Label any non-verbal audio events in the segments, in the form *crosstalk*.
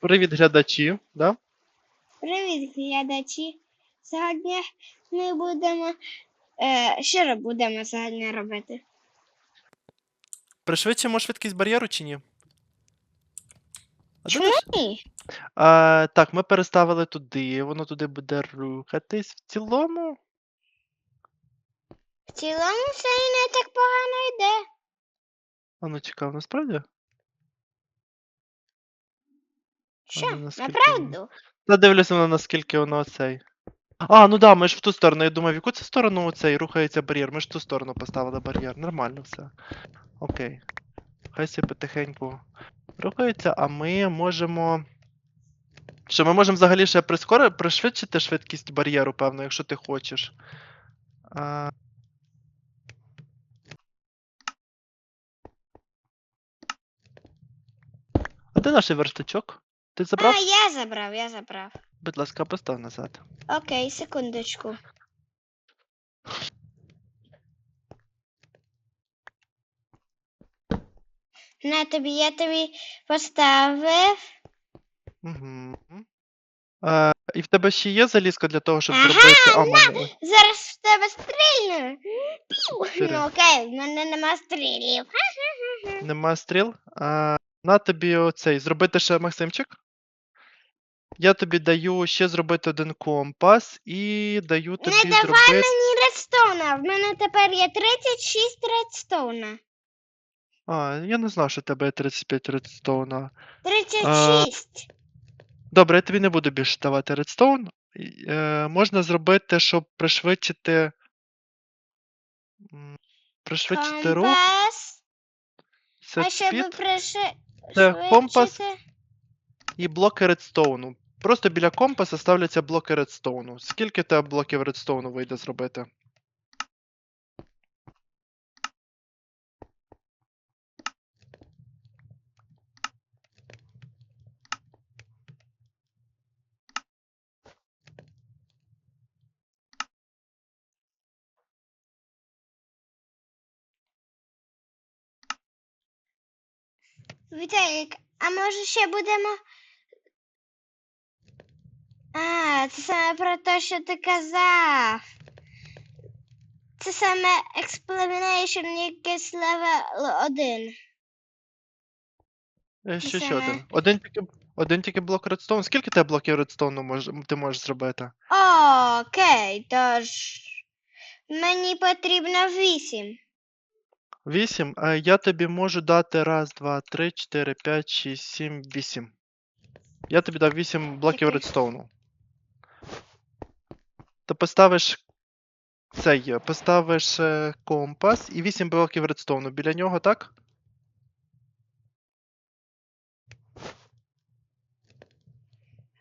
Привіт, глядачі. Да? Привіт, глядачі. Сьогодні ми будемо. Е, що будемо сьогодні робити? Пришвидшимо швидкість бар'єру чи ні? А Чому думаєш? ні? А, так, ми переставили туди, воно туди буде рухатись. В цілому. В цілому все і не так погано йде. А ну цікаво, насправді? Що, ну, наскільки направду? Та дивлюся воно, наскільки воно цей. А, ну да, ми ж в ту сторону. Я думаю, в яку це сторону цей рухається бар'єр. Ми ж в ту сторону поставили бар'єр. Нормально все. Окей. Хай себе потихеньку рухається, а ми можемо. Що ми можемо взагалі ще прискори... пришвидшити швидкість бар'єру, певно, якщо ти хочеш. А... а де наш верстачок? Ти забрав? А, я забрав, я забрав. Будь ласка, постав назад. Окей, секундочку. На тобі, я тобі поставив. Угу. А, і в тебе ще є залізка для того, щоб Ага, зробити. А, в Зараз в тебе стрільну. Ну окей, в мене нема стрілів. Нема стріл. А, на тобі оцей. Зробити ще Максимчик. Я тобі даю ще зробити один компас і даю тобі Не давай зробити. мені редстоуна. В мене тепер є 36 редстоуна. А, я не знав, що в тебе є 35 редстоуна. 36. Добре, я тобі не буду більше давати редстоун. Е, можна зробити, щоб пришвидшити. м, Пришвидшити рух. Компас. Це А щоб спід приши... Це компас. швидшити- і блоки редстоуну. Просто біля компаса ставляться блоки редстоуну. Скільки тебе блоків редстоуну вийде зробити? Віталік, а може ще будемо. А, це саме про те, що ти казав. Це саме Explanation якийсь level 1. Е, ще Це- один? Один тільки, один тільки блок редстоуну. Скільки тебе блоків редстоуну мож, ти можеш зробити? Окей, тож мені потрібно 8. Вісім. Е, Я тобі можу дати раз, два, три, чотири, п'ять, шість, сім, вісім. Я тобі дав вісім блоків Чотири. редстоуну. Ти поставиш цей, е, поставиш е, компас і вісім блоків редстоуну. Біля нього, так?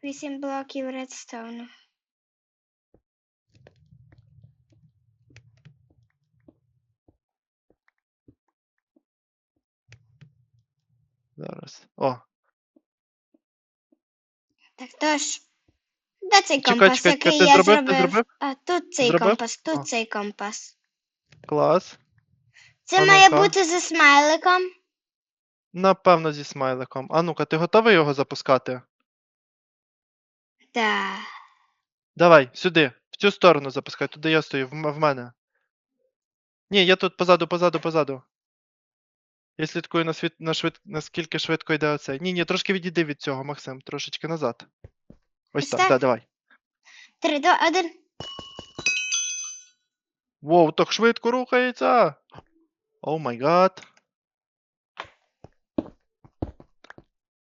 Вісім блоків редстоуну. Зараз. О, Так тож. Де цей Чекай, компас, чекай, який ти я зробив? Ти зробив? зробив? А тут цей Зробив? компас, тут О. цей компас. клас. Це А має бути зі смайликом. Напевно, зі смайликом. А ну-ка, ти готовий його запускати? Так. Давай, сюди, в цю сторону запускай, туди я стою, в, м- в мене. Ні, я тут позаду, позаду, позаду. Я слідкую на світ, на швид, наскільки швидко йде оцей. Ні, ні, трошки відійди від цього, Максим, трошечки назад. Ось так, так? да, давай. Три, два, один. Воу, так швидко рухається. О май гад.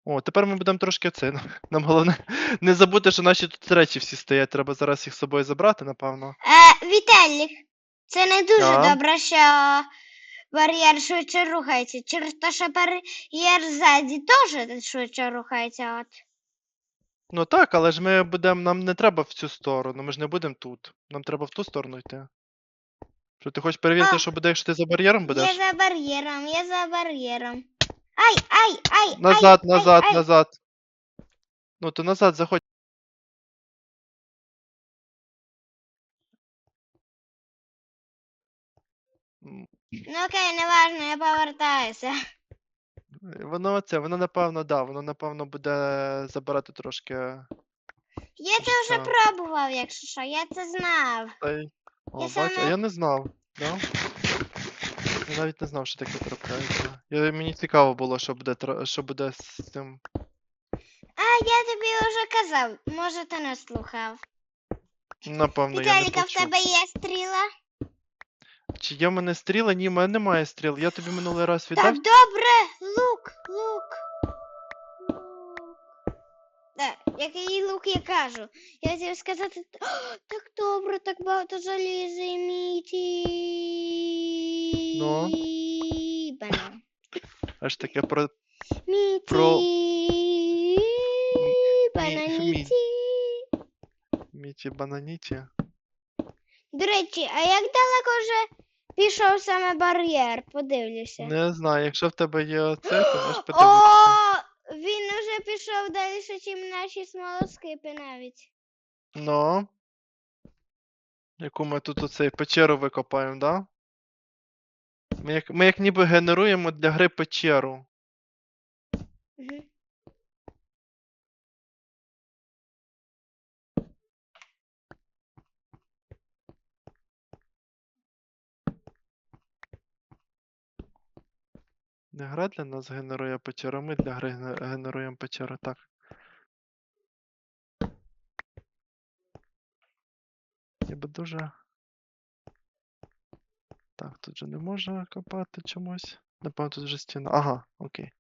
О, тепер ми будемо трошки це. *laughs* Нам головне не забути, що наші тут речі всі стоять. Треба зараз їх з собою забрати, напевно. Е, Віталік, це не дуже Да. добре, що бар'єр швидше рухається. Через те, що бар'єр ззаді теж швидше рухається. От. Ну так, але ж ми будемо. Нам не треба в цю сторону, ми ж не будемо тут. Нам треба в ту сторону йти. Що ти хочеш перевірити, А. що буде, якщо ти за бар'єром будеш? Я за бар'єром, я за бар'єром. Ай, ай, ай, Назад, ай, назад, ай, ай. назад. Ну, то назад заходь. М, Ну окей, неважно, я повертаюся. Воно це, воно напевно, да, воно напевно буде забирати трошки. Я це вже життя. пробував, якщо що, я це знав. Цей. О, Я бач, а я не знав. Да? Я навіть не знав, що таке трапляється. Я, мені цікаво було, що буде, тра- що буде з цим. А, я тобі вже казав, може ти не слухав. Напевно, я не Віталіка, в почув. тебе є стріла? Чи є в мене стріла? Ні, в мене немає стріл. Я тобі минулий раз віддав. Так, добре, лук, лук. Так, який лук я кажу. Я хотів сказати, «О, так добре, так багато заліза і міті. Ну? Аж таке про. Міті. Про- Бананіті. Міті бананіті. До речі, а як далеко вже пішов саме бар'єр? Подивлюся. Не знаю, якщо в тебе є оце, то можеш *gasps* О, подивитися. він уже пішов далі, ніж наші смолоскипи навіть. Ну. Яку ми тут оцей печеру викопаємо, да? Ми як, ми як ніби генеруємо для гри печеру. Мгм. Не гра для нас генерує печеру, ми для гри генеруємо печеру, так. Ніби дуже. Так, тут же не можна копати чомусь. Напевно, тут вже стіна. Ага, окей.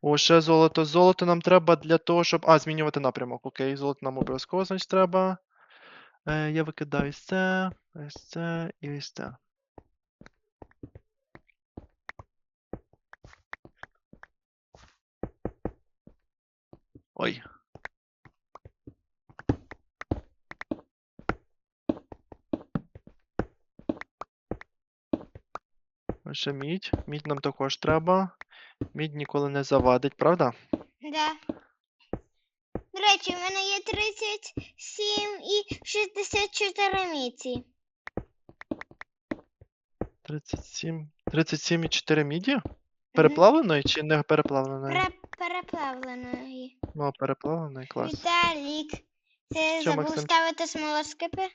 О, ще золото. Золото нам треба для того, щоб. А, змінювати напрямок. Окей, золото нам обов'язково, значить, треба. Е, я викидаю ось це, ось це і ось це. Ой. Ось Ще мідь. Мідь нам також треба. Мідь ніколи не завадить, правда? Да. До речі, в мене є 37 і 64 міці. 37. 37 і 4 міді? Переплавленої чи не переплавленої? Пере- переплавленої. Ну, переплавленої, клас. Віталік, ти Що, забув Максим? ставити смолоскипи?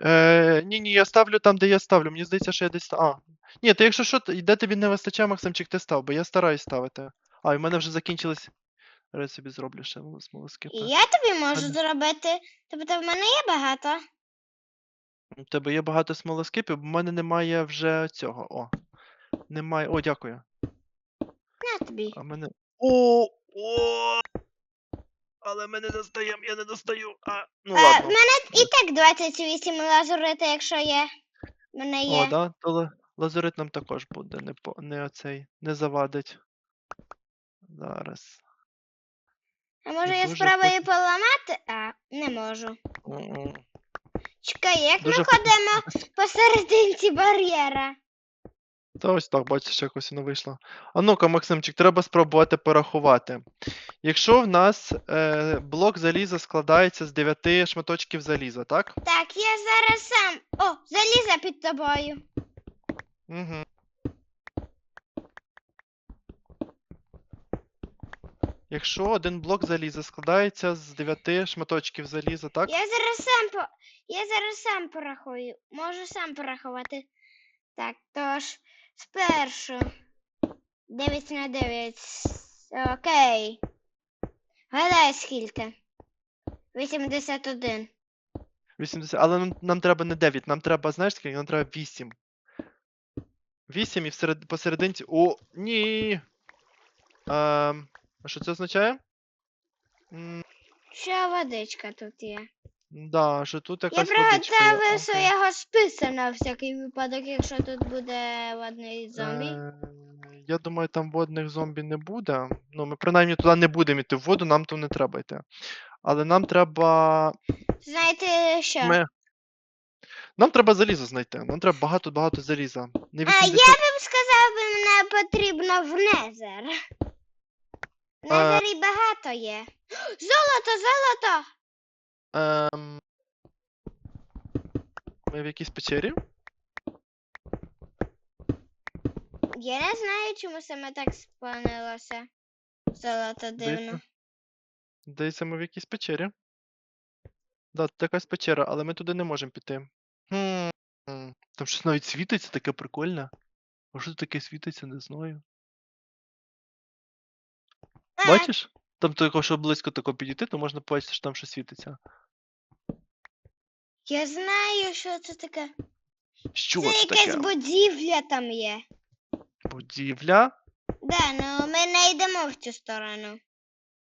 Е, ні, ні, я ставлю там, де я ставлю. Мені здається, що я десь. ста- А. Ні, то якщо що, то- де тобі не вистачає, Максимчик, ти став, бо я стараюсь ставити. А, і в мене вже закінчились. Зараз я собі зроблю ще смолоскипи. І я тобі можу Ладно. зробити. Тобто в мене є багато. У тебе є багато смолоскипів, бо в мене немає вже цього. О. Немає. О, дякую. На тобі. А в мене. О! О! Але ми не достаємо, я не достаю. А, ну Е, в ладно. мене і так 28 лазурити, якщо є. В мене є. О, да? То лазурит нам також буде, не, по... не оцей, не завадить. Зараз. А може я дуже спробую хочу- поламати? А, не можу. М-м. Чекай, як Дуже ми хочу- ходимо посерединці бар'єра? Та ось так, бачиш, якось воно вийшло. А ну-ка, Максимчик, треба спробувати порахувати. Якщо в нас е, блок заліза складається з 9 шматочків заліза, так? Так, я зараз сам. О, заліза під тобою. Угу. Якщо один блок заліза складається з 9 шматочків заліза, так? Я зараз сам по... Я зараз сам порахую. Можу сам порахувати. Так, тож спершу 9 на 9. Окей. Гадай скільки? 81. 80, але нам, нам треба не 9, нам треба, знаєш скільки? Нам треба 8. 8 і всеред, посерединці. О, ні. Ем, а що це означає? М, Ще водичка тут є. да, що тут Я якась водичка є. приготовив Окей. свого списа на всякий випадок, якщо тут буде водний зомбі. Е, Я думаю, там водних зомбі не буде. Ну, ми принаймні туди не будемо йти в воду, нам там не треба йти. Але нам треба. Знаєте що? Ми... Нам треба залізо знайти. Нам треба багато-багато заліза. Не А 80... я б сказав, би мене потрібно в Незер. В А. Незері багато є. Золото, золото! Ем... Ми в якійсь печері? Я не знаю, чому саме так спавнилося. Золото дивно. Здається, ми в якійсь печері. Да, тут якась печера, але ми туди не можемо піти. Хм. Там щось навіть світиться, таке прикольне. А що таке світиться, не знаю. Бачиш? Там тільки, якщо близько тако підійти, то можна побачити, що там щось світиться. я знаю, що це таке. Що це це якась таке? будівля там є. Будівля? Да, ну ми не йдемо в цю сторону.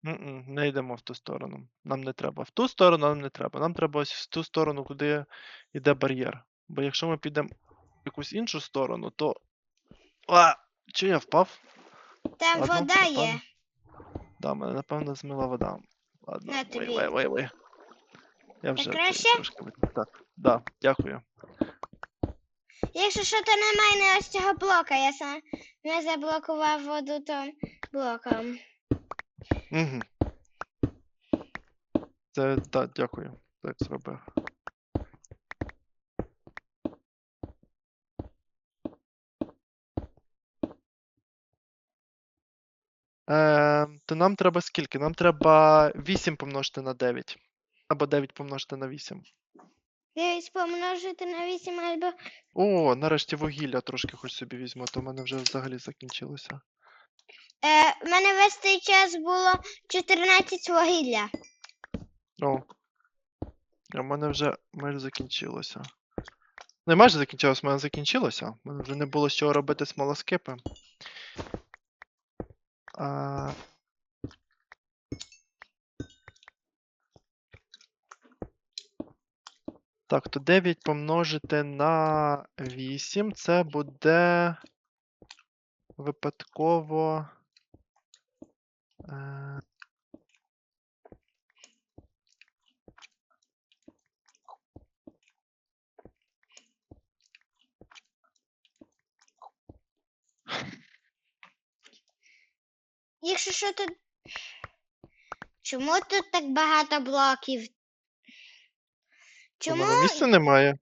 М-м, не йдемо в ту сторону. Нам не треба. В ту сторону нам не треба. Нам треба ось в ту сторону, куди йде бар'єр. Бо якщо ми підемо в якусь іншу сторону, то. А! Чи я впав? Там Ладно, вода є. напевно. Да, мене напевно змила вода. Ладно, На ой, тобі. ой, ой, ой. Я вже це краще? трошки Так, да, дякую. Якщо що, то немає не ось цього блока. Я сам не заблокував воду тим блоком. Угу. Це так, дякую. Так зробив. Е, то нам треба скільки? Нам треба 8 помножити на 9. Або 9 помножити на 8. 9 помножити на 8 або. О, нарешті вугілля трошки хоч собі візьму, то в мене вже взагалі закінчилося. Е, в мене весь цей час було 14 вугілля. О. А в мене вже майже закінчилося. Не майже закінчилось, в мене закінчилося. У мене вже не було з чого робити смолоскипи. А... Так, то 9 помножити на 8, це буде випадково. Е... Якщо що тут. Чому тут так багато блоків? Чому місця немає?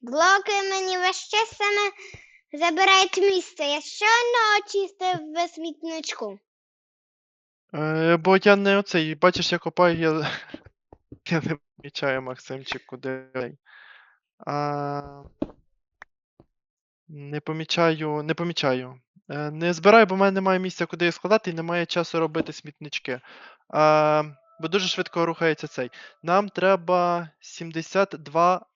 блоки мені весь час саме забирають місце? Я щойно очистив в смітничку. Е, бо я не оцей, бачиш, я копаю, я, *laughs* я не помічаю Максимчик, куди. А, не помічаю, не помічаю. Е, не збираю, бо в мене немає місця, куди їх складати, і немає часу робити смітнички. А, бо дуже швидко рухається цей. Нам треба 72.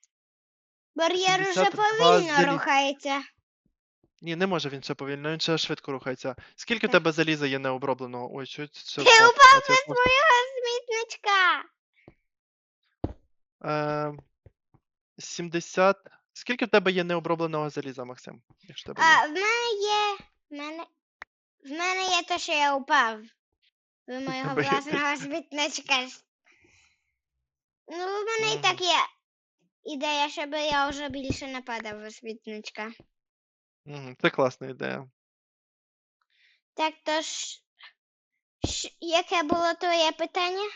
Бар'єр уже 72 повільно зелі- рухається. Ні, не може він ще повільно, він ще швидко рухається. Скільки в Так. тебе заліза є необробленого? Ой, що це? Ти упав впав. свого смітничка. Е, 70. Скільки в тебе є необробленого заліза, Максим? Якщо в тебе є? А в мене є. В мене, в мене є те, що я упав. З *laughs* моєго тебе є те, власного смітничка. Ну, в мене і так є ідея, щоб я вже більше не падав у смітничка. Мгм, Це класна ідея. Так то ж, ш- яке було твоє питання?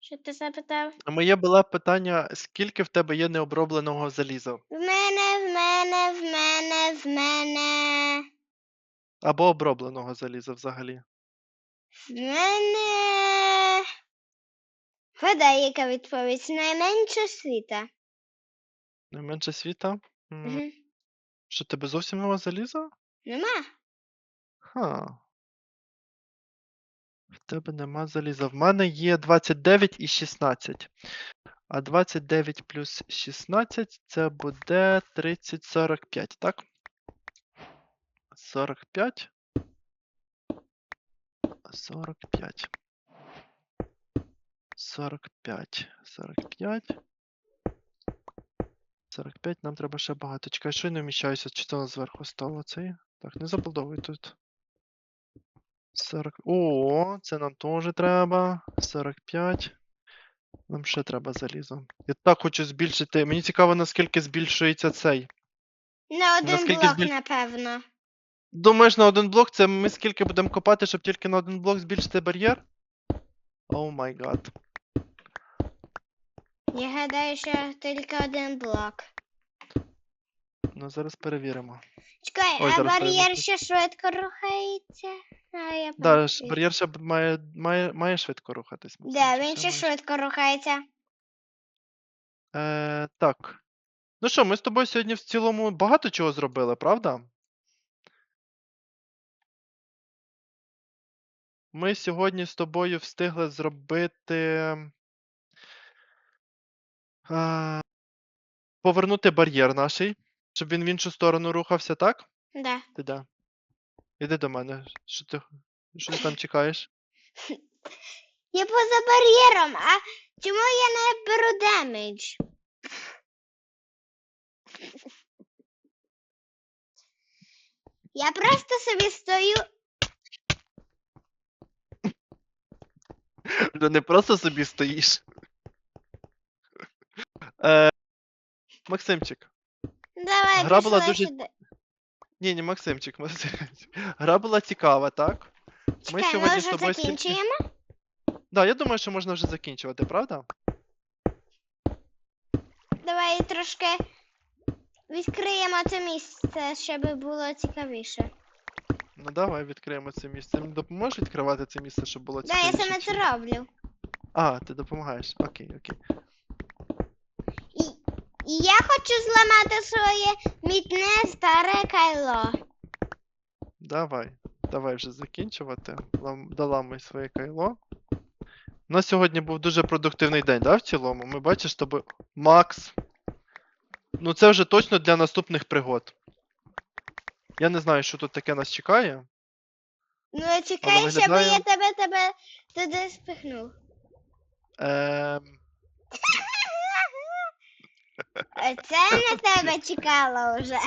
Що ти запитав? А моє було питання: скільки в тебе є необробленого заліза? В мене, в мене, в мене, в мене. Або обробленого заліза взагалі. В мене. Вода, яка відповідь найменше світа. Найменше світа? М. Що тебе зовсім нема заліза? Нема. Ха. В тебе нема заліза. В мене є 29 і 16. А 29 плюс 16 це буде 30, 45, так? 45. 45. 45. 45. 45. Нам треба ще багато. Чекай, що я не вміщаюся, чи то зверху стало цей. Так, не забудовуй тут. 40. О, це нам теж треба. 45. Нам ще треба залізо. Я так хочу збільшити. Мені цікаво, наскільки збільшується цей. На один Наскільки блок, збіль- напевно. Думаєш, на один блок це ми скільки будемо копати, щоб тільки на один блок збільшити бар'єр? О май гад. Я гадаю, що тільки один блок. Ладно, зараз перевіримо. Чекай, Ой, а зараз бар'єр перевірю. ще швидко рухається. А, я Да, ж, бар'єр ще б має, має, має швидко рухатись. Да, Максимчик, він все ще має. швидко рухається. Е, так. Ну що, ми з тобою сьогодні в цілому багато чого зробили, правда? Ми сьогодні з тобою встигли зробити. Е, повернути бар'єр наший, щоб він в іншу сторону рухався, так? Да. Ти де? Іди до мене. Що ти, що ти там чекаєш? *laughs* Я поза бар'єром, а чому я не беру демедж? *laughs* Я просто собі стою. *laughs* Вже не просто собі стоїш. Е, Максимчик. Давай, Гра була дуже- сюди. Ні, ні, Максимчик, Максимчик. Гра була цікава, так? Чекай, сьогодні ми з вже тобою стільки- закінчуємо? Да, я думаю, що можна вже закінчувати, правда? Давай трошки відкриємо це місце, щоб було цікавіше. Ну давай відкриємо це місце. Мені допоможеш відкривати це місце, щоб було Да, я цікавіше? саме це роблю. А, ти допомагаєш. Окей, окей. І, я хочу зламати своє мітне старе кайло. Давай. Давай вже закінчувати. Лам- Доламуй своє кайло. У нас сьогодні був дуже продуктивний день, да, в цілому? Ми бачиш з тобою. Макс. Ну це вже точно для наступних пригод. Я не знаю, що тут таке нас чекає. Ну, чекай, щоб я тебе тебе туди спихнув. Ем... Це на тебе чекало вже.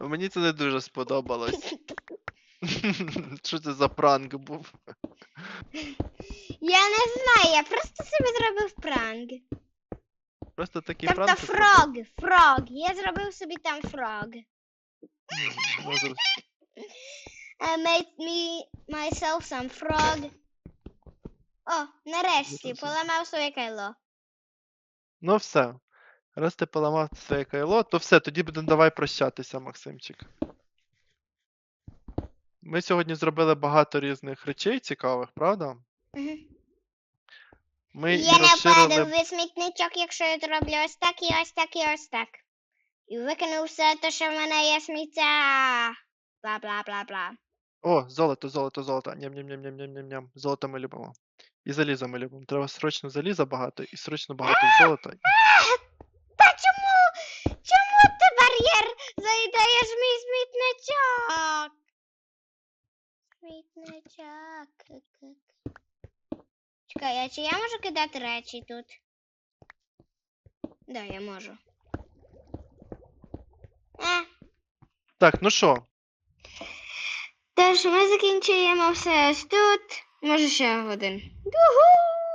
Мені це не дуже сподобалось. Що це за пранк був? Я не знаю, я просто собі зробив пранк. Просто такий Тобто пранк. фрог, фрог. Я зробив собі там фрог. I made me myself some frog. О, нарешті, поламав своє кайло. Ну все. Раз ти поламав своє кайло, то все, тоді будемо давай прощатися, Максимчик. Ми сьогодні зробили багато різних речей цікавих, правда? Ми Я не розширили. падав в смітничок, якщо я зроблю ось так і ось так і ось так. І викинув все те, що в мене є сміття. Бла бла бла бла. О, золото, золото, золото. Ням-ням-ням-ням-ням-ням. Золото ми любимо. І залізо ми любимо. Треба срочно заліза багато і срочно багато *gasps* золота. Та чому? Чому ти бар'єр заїдаєш Смітничок. ки-ки. Чекай, а чи я можу кидати речі тут? Да, я можу. Е, Так, ну що, Тож ми закінчуємо все ось тут. Може ще один. Югу!